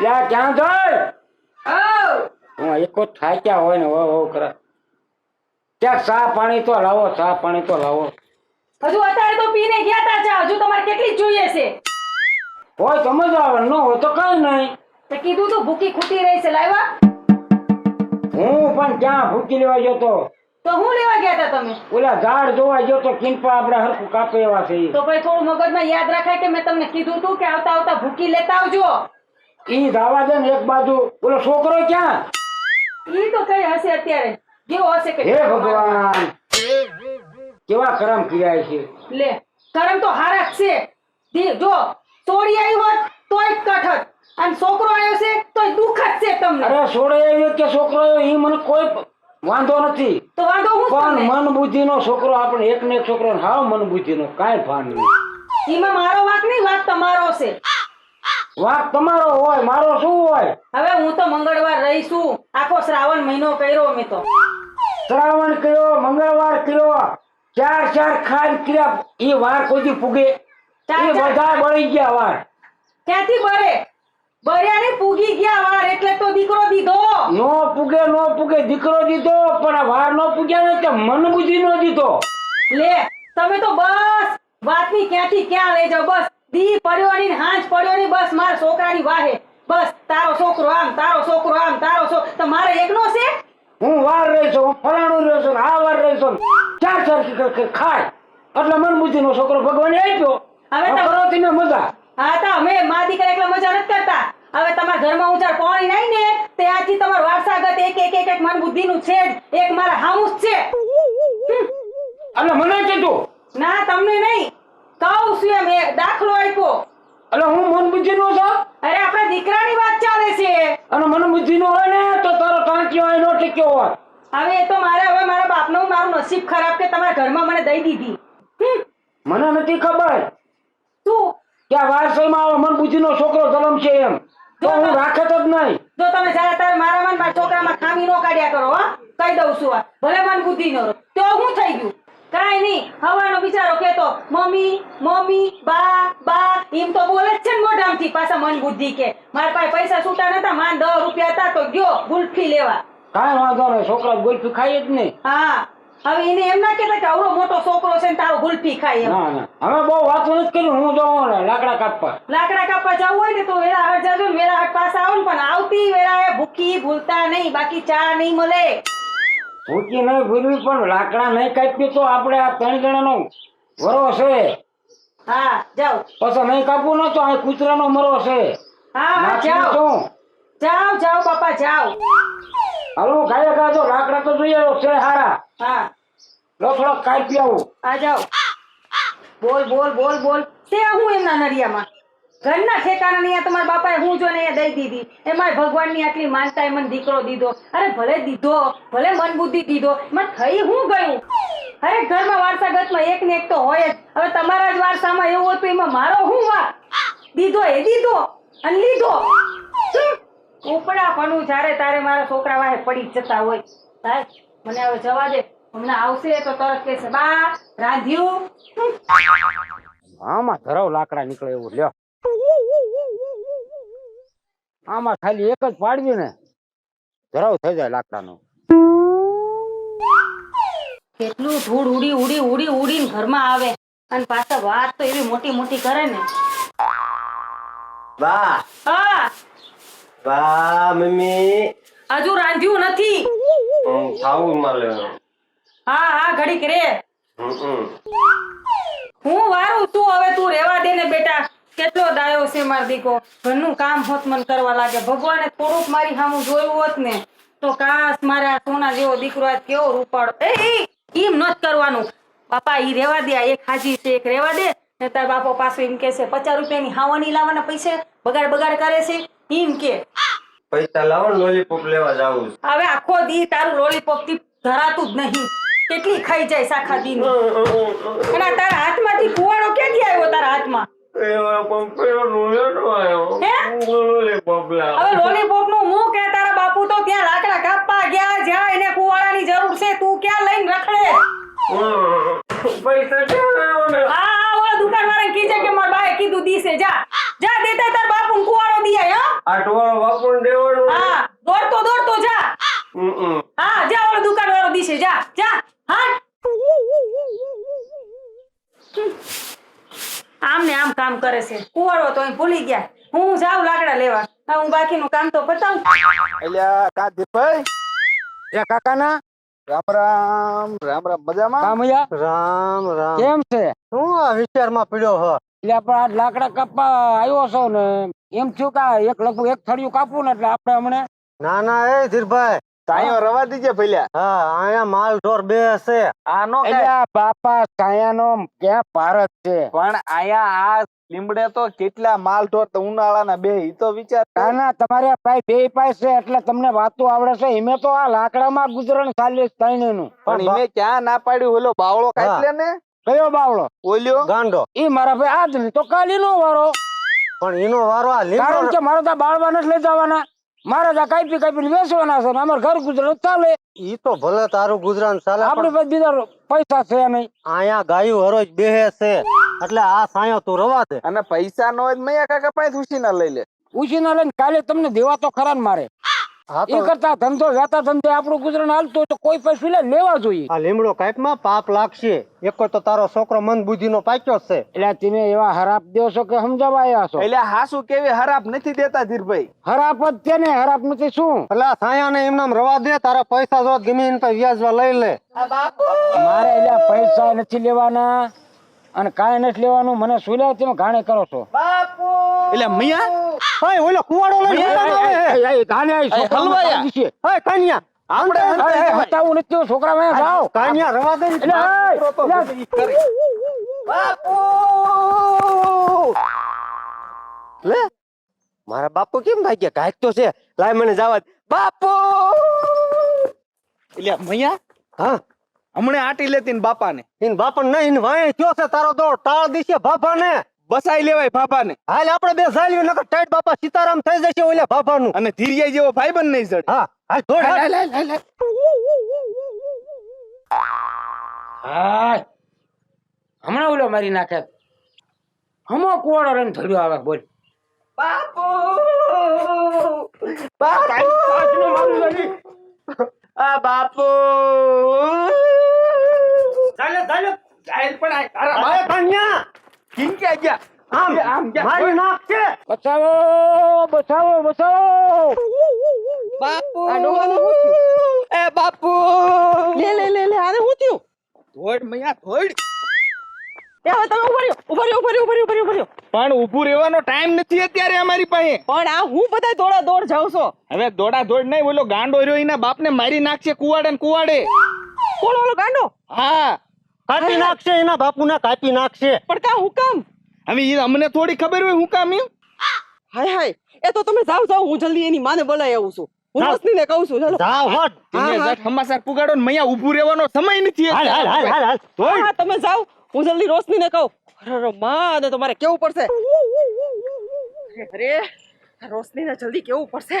લ્યા ક્યાં જાય ઓ હું એકો થાક્યા હોય ને હો હો કરે. ક્યાં સા પાણી તો લાવો સા પાણી તો લાવો. હજુ અત્યારે તો પીને ગયા તા ચા હજુ તમારે કેટલી જોઈએ છે? હોય તો મજા આવે ન હોય તો કઈ નહીં. તે કીધું તું ભૂખી ખૂટી રહી છે લાવ્યા? હું પણ ક્યાં ભૂકી લેવા ગયો તો? તો હું લેવા ગયા તા તમે? ઓલા ઝાડ જોવા ગયો તો કિંપા આપણે હરખું કાપે એવા છે તો ભાઈ થોડું મગજમાં યાદ રાખાય કે મેં તમને કીધું તું કે આવતા આવતા ભૂકી લેતા આવજો. ઈ ધાવા દે ને એક બાજુ. ઓલો છોકરો ક્યાં? ઈ તો કઈ હશે અત્યારે? જેવો હશે કે હે ભગવાન. કેવા કરમ કર્યા છે. લે કરમ તો હારા જ છે. ધી- જો તોડી આવી હોત તોય કઠત. અને છોકરો આવ્યો છે તોય દુઃખ જ છે તમને. અરે છોડે આવ્યો કે છોકરો આવ્યો ઈ મને કોઈ વાંધો નથી. તો વાંધો હું પણ મન બુદ્ધિ નો છોકરો આપણે એક ને એક છોકરો હાવ મન બુદ્ધિ નો કાંઈ ભાન નહીં. એમાં મારો વાત નહીં વાત તમારો છે. વાંક તમારો હોય મારો શું હોય? હવે હું તો મંગળવાર રહીશું આખો શ્રાવણ મહિનો કર્યો મેં તો. શ્રાવણ કયો મંગળવાર કયો ચાર ચાર ખાન કર્યા એ વાર કોઈ પૂગે. એ બધા બળી ગયા વાર. ક્યાંથી બરે બર્યા ને પૂગી ગયા વાર એટલે તો દીકરો દીધો. નો પૂગે નો પૂગે દીકરો દીધો પણ આ વાર નો પૂગ્યા ને તે મન બુદ્ધિ નો દીધો. લે તમે તો બસ વાતની ક્યાંથી ક્યાં લઈ જાઓ બસ. દી પડ્યોની ને હાંજ પડ્યોની બસ મારા છોકરાની વાહે. બસ તારો છોકરો આમ તારો છોકરો આમ તારો છો. તો મારે એકનો છે? હું વાર રહી છું હું ફલાણું રહ્યો છું આ વાર રહી છું ચાર ચાર ખાય એટલે મન બુદ્ધિ નો છોકરો ભગવાને આપ્યો. હવે તો- કરો તેને મજા. હા તો અમે મા દીકરા એકલા મજા નથી કરતા. હવે તમારા ઘરમાં ઉજાર પાણી નહીં ને તે આથી તમારું વારસાગત એક એક એક એક મન બુદ્ધિનું છે જ. એક મારા હાઉસ છે. એટલે મને કીધું. ના તમને નહીં. કહું છું એમ એ દાખલો આપ્યો? એટલે હું મન બુદ્ધિ નો છો? અરે આપણા દીકરાની વાત ચાલે છે. અને મન બુદ્ધિ નો હોય ને તો તારો ટાંક્યો હોય નો ટીક્યો હોય. હવે એ તો મારે હવે મારા બાપનું મારું નસીબ ખરાબ કે તમારા ઘરમાં મને દઈ દીધી. મને નથી ખબર. તું કે આ વારસાઈમાં આવો મન બુદ્ધિ નો છોકરો જન્મ છે એમ. તો હું રાખત જ નહીં. જો તમે જ્યારે તારે મારા મન મારા છોકરામાં ખામી નો કાઢ્યા કરો હા. કહી દઉં છું ભલે મન બુદ્ધિ નો તો હું થઈ ગયું? કાંઈ નહીં. હવાનો બિચારો કેતો મમ્મી મમ્મી બા બા. એમ તો બોલે જ છે ને મોઢામથી. પાછા મન બુદ્ધિ કે. મારા પાસે પૈસા છૂટા નતા માન દસ રૂપિયા હતા તો ગયો ગુલ્ફી લેવા. કાંઈ વાંધો નહીં છોકરા ગોલ્ફી ખાય જ નહીં. હા. હવે એને એમ ના કેતા કે આવડો મોટો છોકરો છે ને તારો ગુલ્ફી ખાય ના ના. હવે બહુ વાત નથી કર્યું હું જાઉં ને લાકડા કાપવા. લાકડા કાપવા જવું હોય ને તો વેરાહટ જાજો ને વેરાહટ પાસે આવો ને પણ આવતી વેરાએ ભૂખી ભૂલતા નહીં બાકી ચા નહીં મળે. ભૂકી નહીં ભૂલવી પણ લાકડા નહીં કાપ્યું તો આપણે આ ત્રણ જણાનો વરો છે હા જાઓ. પછી નહીં કાપવું ન તો આ કૂતરાનો મરો છે હા હા જાઓ? જાઓ જાઓ બાપા જાઓ. હાલો ગાય ગાજો લાકડા તો જોઈએ છે હારા. હા. લો થોડોક કાપી આવું. આ જાઓ. બોલ બોલ બોલ બોલ. તે હું એમના નરિયામાં ઘરના ઠેકાણા નહીં આ તમારા બાપાએ હું જો ને દઈ દીધી. એમાં ભગવાનની આટલી માનતા મને દીકરો દીધો. અરે ભલે દીધો, ભલે મન બુદ્ધિ દીધો એમાં થઈ હું ગયું? અરે ઘરમાં વારસાગતમાં એક ને એક તો હોય જ. હવે તમારા જ વારસામાં એવું હતું, એમાં મારો હું વા દીધો એ દીધો અને લીધો. ઉપડા પણ જ્યારે તારે મારા છોકરા વાહે પડી જતા હોય. સાહેબ, મને હવે જવા દે. હમણાં આવશે તો તરત કહેશે, બા, રાંધ્યું. મામા ધરાવ લાકડા નીકળે એવું, લ્યો. આમાં ખાલી એક જ પાડવી ને. ધરાવ થઈ જાય લાકડાનો. કેટલું ધૂળ ઉડી ઉડી ઉડી ઉડીને ઘરમાં આવે. અને પાછા વાત તો એવી મોટી મોટી કરે ને. બા. હા. બા મમ્મી. હજુ રાંધ્યું નથી. હું ખાવું મળે હા હા ઘડીક રે. હું વારું તું હવે. કેટલો ડાયો છે માર દીકો. ઘરનું કામ હોત મને કરવા લાગે. ભગવાને થોડુંક મારી સામું જોયું હોત ને તો કાશ મારા સોના જેવો દીકરો આજ કેવો રૂપાળો. એ એમ નત કરવાનું. બાપા ઈ રેવા દે એક હાજી છે એક રેવા દે. ને તાર બાપો પાછો એમ કે છે પચાસ રૂપિયાની હાવાની લાવવાના પૈસે? બગાડ બગાડ કરે છે? એમ કે. પૈસા લાવો ને લોલીપોપ લેવા જાવું. હવે આખો દી તારું લોલીપોપથી ધરાતું જ નહીં. કેટલી ખાઈ જાય સાખા દી અને તારા હાથમાંથી કુવાડો ક્યાંથી આવ્યો તારા હાથમાં એવા પંપેરો લેતો આવ્યો. હે? લોલીપોપનું મું કે તારા બાપુ તો ત્યાં લાકડા કાપવા ગયા જ્યાં એને કુવાડાની જરૂર છે તું ક્યાં લઈને રખડે? પૈસા ઓલા દુકાન વાળા કીજે કે મારા બાએ કીધું દીસે જા. જા દેતા તાર બાપુ કુવાડો દિયા હા? આ હા દોડતો દોડતો જા. હા જા ઓલો દુકાન વાળો દિશે જા જા હા આમ ને આમ કામ કરે છે. કુવારો તો અહીં ભૂલી ગયા. હું જાઉં લાકડા લેવા. હા હું બાકીનું કામ તો પતાવું. અલ્યા કા દીપભાઈ? એ કાકાના? રામ રામ રામ રામ મજામાં? કામૈયા રામ રામ. કેમ છે? શું આ વિચારમાં પડ્યો હ. એટલે આપણે આ લાકડા કાપવા આવ્યો છો ને એમ થયું કે એક લગભગ એક થળિયું કાપવું ને એટલે આપણે હમણાં ના ના એ ધીરભાઈ તાયો રવા દીજે ભલ્યા હા અહીંયા માલ ઢોર બે છે આનો નો બાપા છાયાનો ક્યાં ભારત છે? પણ આયા આ લીમડે તો કેટલા માલ ઢોર તો ઉનાળાના બે ઈ તો વિચાર ના ના તમારે ભાઈ બે પાય છે એટલે તમને વાતો આવડે છે. તો આ લાકડામાં ગુજરણ ચાલે ત્રણેયનું. પણ ઈને ક્યાં ના પાડ્યું? ઓલો બાવળો કાઈ લે ને? કયો બાવળો? ઓલ્યો? ગાંડો. ઈ મારા ભાઈ આજ નહીં તો કાલી નો વારો. પણ એનો વારો આ કારણ લીમડો કે મારો તો બાળવા નથી લઈ જવાના. મારે તો કાપી કાપીને વેચવાના છે અમારે ઘર ગુજરાત ચાલે. ઈ તો ભલે તારું ગુજરાન ચાલે આપડે પાસે બીજા પૈસા છે નહીં. અહીંયા ગાયું હરોજ બેહે છે. એટલે આ સાયો તું રવા દે. અને પૈસા નો જ તો મૈયા કાકા પાસે ઉછી ના લઈ લે. ઉછીના લઈને કાલે તમને દેવા તો ખરા ને મારે. એ કરતા ધંધો વેતા ધંધે આપણું ગુજરાન હાલતું તો કોઈ પૈસા લે લેવા જોઈએ. આ લીમડો કાપમાં પાપ લાગશે. એક તો તારો છોકરો મન બુદ્ધિ નો પાક્યો છે. એટલે તમે એવા હરાપ દો છો કે સમજાવવા આવ્યા છો? એટલે હાસુ કેવી હરાપ નથી દેતા ધીરભાઈ? હરાપ જ છે ને હરાપ નથી શું? એટલે સાયાને એમનામ રવા દે તારા પૈસા જો ગમે પાસે વ્યાજવા લઈ લે. મારે એટલે પૈસા નથી લેવાના અને કાંઈ નથી લેવાનું. મને સુલ્યા તમે ઘાણે કરો છો? એટલે મૈયા? ઓય ઓલો કુવાડો લઈને ઊભા ન એ, હલવાયા. કાનિયા આપણે હટાવું નથી છોકરા મેં કાનિયા રવા દે ને. એટલે, એ, એટલે, લે મારા બાપુ કેમ ભાગ્યા કાંઈક તો છે. લાય મને જવા બાપુ! એટલે મૈયા? હા. હમણે આટી લેતી ને બાપાને. ઇન બાપન નહીં ઇન વાય કયો છે તારો દોડ. ટાળ દીશે બાપા ને બસાઈ લેવાય બાપાને હાલ આપણે બે ઝાલ્યું નકર ટાઈટ બાપા સીતારામ થઈ જશે ઓલા બાપાનું અને ધીરિયા જેવો ભાઈબંધ નહીં જડે. હા હાલ દોડ હાલ. હાય. હમણાં ઓલો મારી નાખે. હમો કોણ રંગ થડ્યો આવે બોલ. આ બાપુ! ચાલે ચાલે. પણ આ તારા ભાઈ કાનિયા કિંક્યા ગયા આમ આમ મારી નાખ બચાવો બચાવો બચાવો બાપુ આ ડોહાને શું થયું? એ બાપુ લે લે લે લે આને હું થયું ધોડ મૈયા ધોડ એ હવે તમે ઊભો રહ્યો ઊભો રહ્યો ઊભો રહ્યો ઊભો રહ્યો ઊભો રહ્યો, રહ્યો પણ ઊભું રહેવાનો ટાઈમ નથી અત્યારે અમારી પાસે. પણ આ હું બધા દોડા દોડ જાઉં છો. હવે દોડા દોડ નહીં બોલો ગાંડો રહ્યો એના બાપને મારી નાખશે કુવાડે ને કુવાડે. કોણ ઓલો ગાંડો? હા. કાપી નાખશે એના બાપુના કાપી નાખશે. પણ કા હુકમ? હવે ઈ અમને થોડી ખબર હોય હું કામ એમ? હાય હાય એ તો તમે જાવ જાવ હું જલ્દી એની માને બોલાય આવું છું. હું જાઓ. કહું છું ચાલો. જાવ હટ. તમે જટ સમાચાર પુગાડો ને મૈયા ઊભું રહેવાનો સમય નથી હાલ હાલ હાલ હાલ હાલ. હા તમે જલ્દી રોશનીને કહું. અરે માં ને તમારે કેવું પડશે? અરે રોશનીને જલ્દી કેવું પડશે?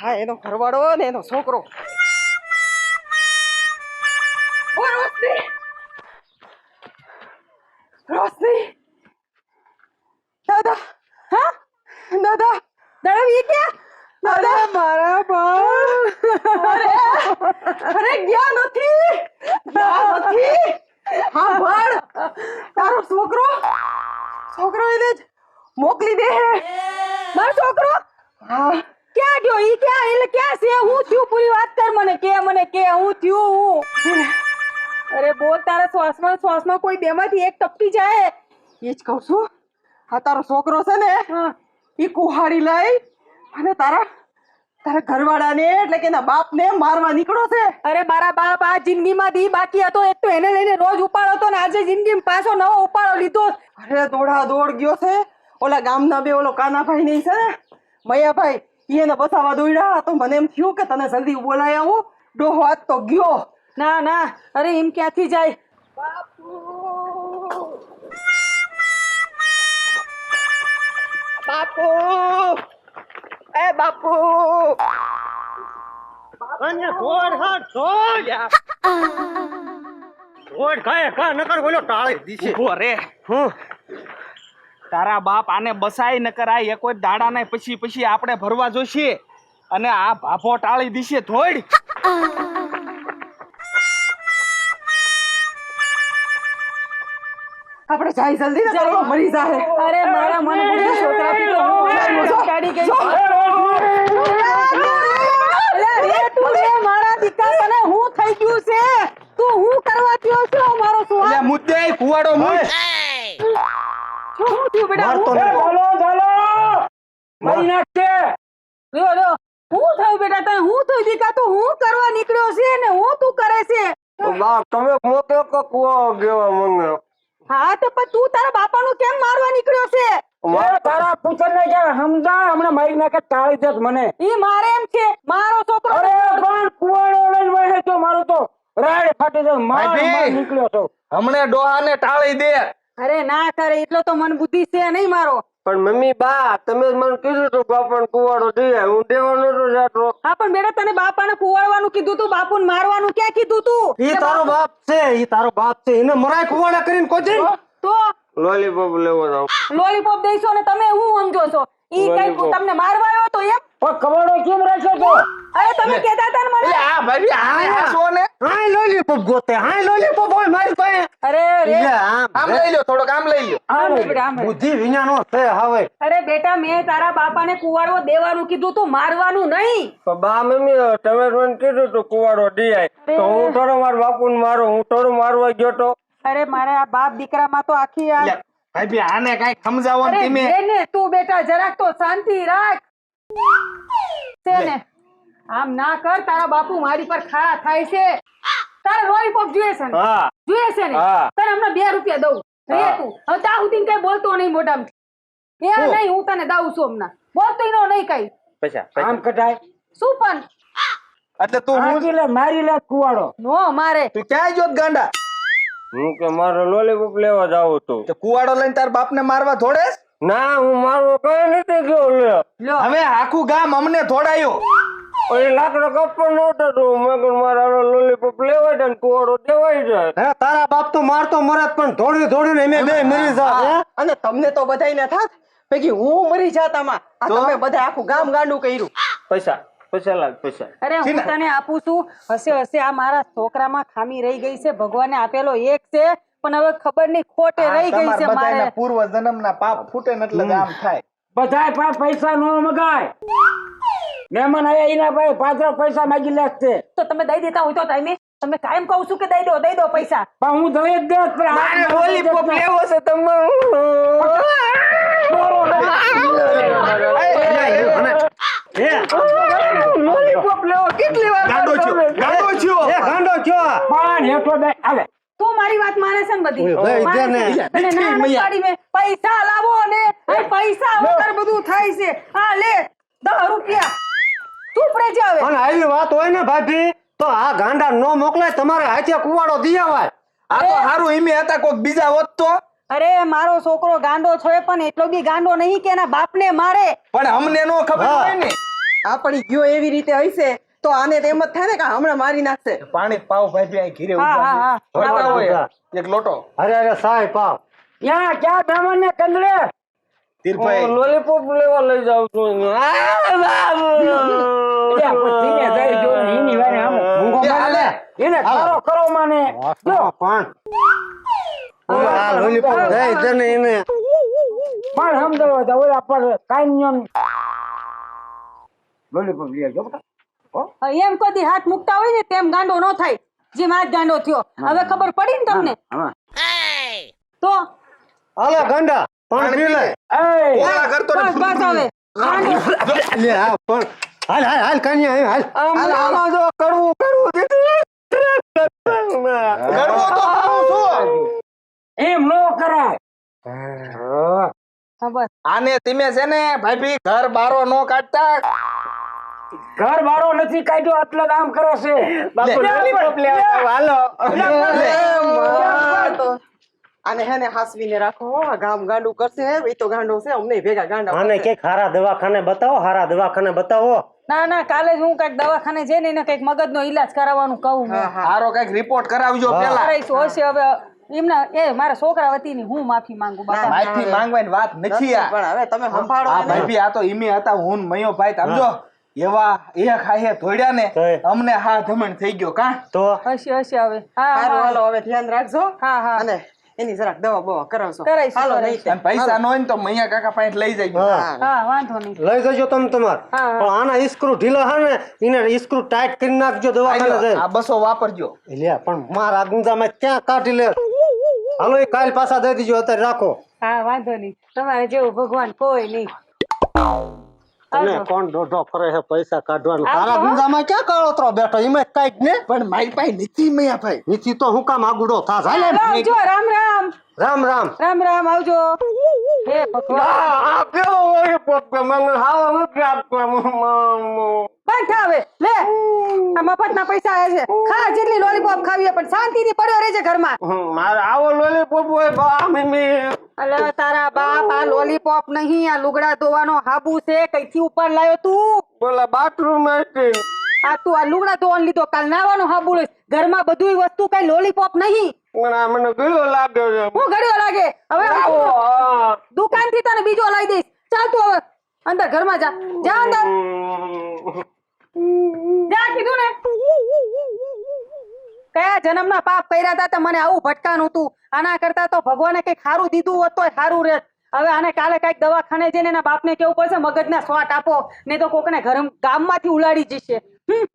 હા એનો ઘરવાળો ને એનો છોકરો. રોશની દાદા હા દાદા દાદા ક્યાં દાદા મારા બા અરે ગયા નથી ગયા નથી હા ભણ તારો છોકરો છોકરો એને મોકલી દે મારો છોકરો હા ક્યાં ગયો ઈ ક્યાં એટલે ક્યાં છે હું થયું પૂરી વાત કર મને કે મને કે હું થયું હું અરે બોલ તારા શ્વાસમાં શ્વાસમાં કોઈ બેમાંથી એક ટપકી જાય. એ જ કહું છું. આ તારો છોકરો છે ને. એ કુહાડી લઈ અને તારા તારા ઘરવાળાને એટલે કે એના બાપને મારવા નીકળો છે. અરે મારા બાપ આ જિંદગીમાં દી બાકી હતો એક તો એને લઈને રોજ ઉપાડો હતો ને આજે જિંદગીમાં પાછો નવો ઉપાડો લીધો અરે દોડા દોડ ગયો છે. ઓલા ગામના બે ઓલો કાનાભાઈ નહીં છે ને મૈયાભાઈ એને બસાવા દોડ્યા તો મને એમ થયું કે તને જલ્દી બોલાય આવું. ડોહો આજ તો ગયો. ના ના અરે એમ ક્યાંથી જાય? બાપુ. એ બાપુ. અને દોડ હા દોડ દોડ કાય કા નકર બોલો ટાળી દીશે ઊભો રે. હું? તારા બાપ આને બસાય ન કરાય એક દાડા ને પછી પછી આપણે ભરવા જોશે. અને આ ભાભો ટાળી દીશે થોડ જાય જલ્દી ને તારો મરી જાય અરે મારા મન બુદ્ધિ છોકરાથી તો હું કાઢી ગઈ. છું. રે તું રે મારા દીકરા તને હું થઈ ગયું છે? તું હું કરવા થયો છો મારો એટલે સુહાગ મુદ્દે કુવાડો મુજ શું હું થયું? બેટા ચાલો ચાલો મરી નાખશે લ્યો લ્યો હું થયું બેટા તને? હું થયું? દીકરા તું હું કરવા નીકળ્યો છે ને હું તું કરે છે? બાપ તમે મોટો કકવો ગયો મને. હા તો પણ તું તારા બાપાનું કેમ મારવા નીકળ્યો છે? એ તારા પુત્ર ને સમજા હમણાં મારી નાખે ટાળી દેત મને. ઈ મારે એમ છે મારો છોકરો અરે પણ કુવાડો લઈને વહે તો મારો તો. રાડ ફાટી જાય માર માર નીકળ્યો તો હમણે ડોહાને ટાળી દે. અરે ના કરે એટલો તો મન બુદ્ધિ છે નહીં મારો. પણ મમ્મી બા તમે મને કીધું તું બાપણ કુવાડો દે હું દેવાનો તો જાતો હા પણ બેટા તને બાપાને કુવાડવાનું કીધું તું બાપુને મારવાનું ક્યાં કીધું તું? ઈ તારો બાપ છે ઈ તારો બાપ છે. એને મરાય કુવાડા કરીને કોજે તો? લોલીપોપ લેવો જાવ. લોલીપોપ દેશો ને તમે હું સમજો છો? ઈ કઈ તમને મારવા આવ્યો તો એમ? પણ કવાડો કેમ રાખ્યો તો અરે તમે કહેતા હતા ને મને. આ ભાઈ આ હાસો ને? હાય લોલીપોપ ગોતે હાય લોલીપોપ હોય મારી પાસે. અરે રે. આમ આમ લઈ લ્યો થોડો કામ લઈ લ્યો. બુદ્ધિ વિનાનો છે હવે. અરે બેટા મેં તારા બાપાને કુવાડો દેવાનું કીધું તું મારવાનું નહીં. તો બા મમ્મી તમે મને કીધું તું કુવાડો દે તો હું થોડો માર બાપુને મારો હું થોડું મારવા ગયો તો. અરે મારે આ બાપ દીકરામાં તો આખી આ ભાઈ આને કઈ સમજાવો ને તમે તું બેટા જરાક તો શાંતિ રાખ. છે ને આમ ના કર તારા બાપુ મારી પર ખાડા થાય છે. તારે લોલીપોપ જોઈએ છે ને? હા. જોઈએ છે ને? હા. તને હમણાં બે રૂપિયા દઉં. રે તું. હવે તા સુધી કઈ બોલતો નહીં મોઢામાંથી. એ નહીં હું તને દઉં છું હમણાં. બોલતો નો નહીં કઈ. પૈસા આમ કઢાય? શું પણ? એટલે તું હું? લે મારી લે કુવાડો. નો મારે. તું ક્યાં જોત ગાંડા? હું કે મારે લોલીપોપ લેવા જાવ તું તો કુવાડો લઈને તાર બાપને મારવા થોડેસ ના હું મારો કઈ નથી ગયો લે. લ્યો. હવે આખું ગામ અમને થોડાયો પછી લાકડો કપડો નહોતો તો મેં કહ્યું લોલીપોપ લેવાય જાય ને દેવાય જાય. હે તારા બાપ તો મારતો મરત પણ થોડી થોડી ને અમે બે મરી જાત અને તમને તો બધાયને થાત. ભેગી હું મરી જાતામાં આ તમે બધા આખું ગામ ગાંડું કર્યું. પૈસા પૈસા લાગ પૈસા. અરે હું તને આપું છું. હશે હશે આ મારા છોકરામાં ખામી રહી ગઈ છે. ભગવાને આપેલો એક છે. પણ હવે ખબર નહીં ખોટે રહી ગઈ છે મારે. પૂર્વ જન્મના પાપ ફૂટે ને એટલે આમ થાય. બધાય પાસે પૈસા નો મગાય. મહેમાન આયા એના ભાઈ પાત્ર પૈસા માગી લે છે તો તમે દઈ દેતા હોય તો ટાઈમે તમે કાયમ કહું છું કે દઈ દો દઈ દો પૈસા. પણ હું દઈ જ દે પણ મારે આ લોલીપોપ લેવો છે હે લોલીપોપ લેવો કેટલી વાર ગાંડો છો ગાંડો છો એ ગાંડો છો પણ હેઠો દે હાલે તું મારી છે ને બધી. ઓય, ભાઈ, માને દે ને. છે. તને ના પાડી મેં. પૈસા લાવો ને. એ પૈસા વગર બધું થાય છે. આ લે. દસ રૂપિયા. ચૂપ રહેજે હવે. અને આવી વાત હોય ને ભાભી તો આ ગાંડા નો મોકલાય તમારે હાથે કુવાડો દી આવાય. આ તો હારું ઈમે હતા કોક બીજા હોત તો અરે મારો છોકરો ગાંડો છે પણ એટલો બી ગાંડો નહીં કે એના બાપને મારે. પણ અમને નો ખબર. હોય ને. આ ગયો એવી રીતે હશે. તો આને તો એમ જ થાય ને કે હમણાં મારી નાખશે. પાણી પાવ ભાઈ ભાઈ ઘીરે હા, હા, હા. ભરતા હોય. એક લોટો. અરે અરે સાહેબ પાવ. ત્યાં ક્યાં બ્રાહ્મણ ને કંદરે? તીરભાઈ લોલીપોપ લેવા લઈ જાઉં છું એટલે ધીમે જઈ જો ને એની વારે આમ મૂંગો મારે. હાલે. એને ખરો ખરો માને. જો. પણ. આ લોલીપોપ એને. પણ સમજાવો તો ઓલા પર કાન્યન લોલીપોપ લઈ આવજો બેટા. એમ કદી હાથ મુકતા હોય ને તેમ ગાંડો ન થાય. જેમ હાથ ગાંડો થયો. હવે ખબર પડી ને તમને? તો? આલા ગાંડા. પણ પી લે ઓલા કરતો ને બસ બસ હવે. લે આ પણ હાલ હાલ હાલ કાનિયા હાલ હાલ. આમાં જો કરવું કરવું દીધું કરવો તો કરું છું એમ નો કરાય. બસ. આને તમે છે ને ભાઈ ઘર બારો નો કાઢતા. ઘર બારો નથી કાઢ્યો એટલે આમ કરો છે. બાપુ હાલો. હાસવીને રાખો ગામ ગાંડું કરશે એ તો ગાંડો છે અમને ભેગા ગાંડા આને કે હારા દવાખાને બતાવો હારા દવાખાને બતાવો. ના ના કાલે હું કંઈક દવાખાને જઈને એને કંઈક મગજનો ઈલાજ કરાવવાનું કહું હારો કંઈક રિપોર્ટ કરાવજો પેલા હશે હવે. એમના એ મારા છોકરા વતીની હું માફી માંગુ બાપા. માફી માંગવાની વાત નથી આ. પણ હવે તમે સંભાળો આ ભાઈ આ તો ઈમે હતા હું મયો ભાઈ સમજો. એવા એક હાહે ધોડ્યા ને તોય. અમને હા ધમણ થઈ ગયો કા? તો? હશે હશે હવે હા સારું હા હાલો હવે ધ્યાન રાખજો. હા, હા. અને એની જરાક દવા બવા કરાવશો. કરાઈશું, હાલો કરાઈશું. નહીં અને પૈસા ન હોય ને તો મૈયા કાકા પાસે લઈ જાય હા. હા વાંધો નહીં. લઈ જજો તમે તમાર. હા, હા. પણ આના ઈસ્ક્રુ ઢીલા હા ને એને ઈસ્ક્રૂ ટાઈટ કરી નાખજો દવાખાને આ જઈને બસો વાપરજો. લે પણ મારા ગુંજામાં ક્યાં કાઢી લે? હાલો એ કાલ પાછા દઈ દીજો અત્યારે રાખો. હા વાંધો નહીં. તમારે જેવું ભગવાન કોઈ નહીં. તમે કોણ દોઢો ફરે છે પૈસા કાઢવાનું? તારા હો. ક્યાં કાળોતરો બેઠો? એમાં કંઈક ને? પણ મારી પાસે નથી મૈયા ભાઈ. નીચી તો હું કામ આગુડો થા જાય ને. આવજો રામ રામ. રામ રામ. રામ રામ આવજો. હે ભગવાન. આ કેવો હોય પોપકે મને હાવ નથી આપતો થા હવે. લે આ મફતના પૈસા આવ્યા છે. ખા જેટલી લોલીપોપ ખાવી પણ શાંતિથી પડ્યો રહેજે ઘરમાં. મારા આવો લોલીપોપ હોય બા મમ્મી. અલે તારા બાપ આ લોલીપોપ નહીં આ લુગડા ધોવાનો હાબુ છે કઈથી ઉપર લાયો તું? બોલા બાથરૂમ હતી આ તું આ લુગડા ધોવાનું લીધો કાલ નાવાનો હાબુ લઈશ. ઘરમાં બધુંય વસ્તુ કઈ લોલીપોપ નહીં. મને લાગે છે. હું ઘડ્યો લાગે? હવે. દુકાનથી તને બીજો લાવી દઈશ. ચાલ તું હવે અંદર ઘરમાં જા. જા અંદર. જા કીધું ને, કયા જન્મના પાપ કર્યા હતા તો મને આવું ભટકાનું હતું. આના કરતા તો ભગવાને કઈ ખારું દીધું હોત તોય સારું રહે હવે આને કાલે કંઈક દવાખાને જઈને એના બાપને કેવું પડશે? મગજના સ્વાટ આપો. નહીં તો કોકને ઘર ગામમાંથી ઉલાડી જશે. હમ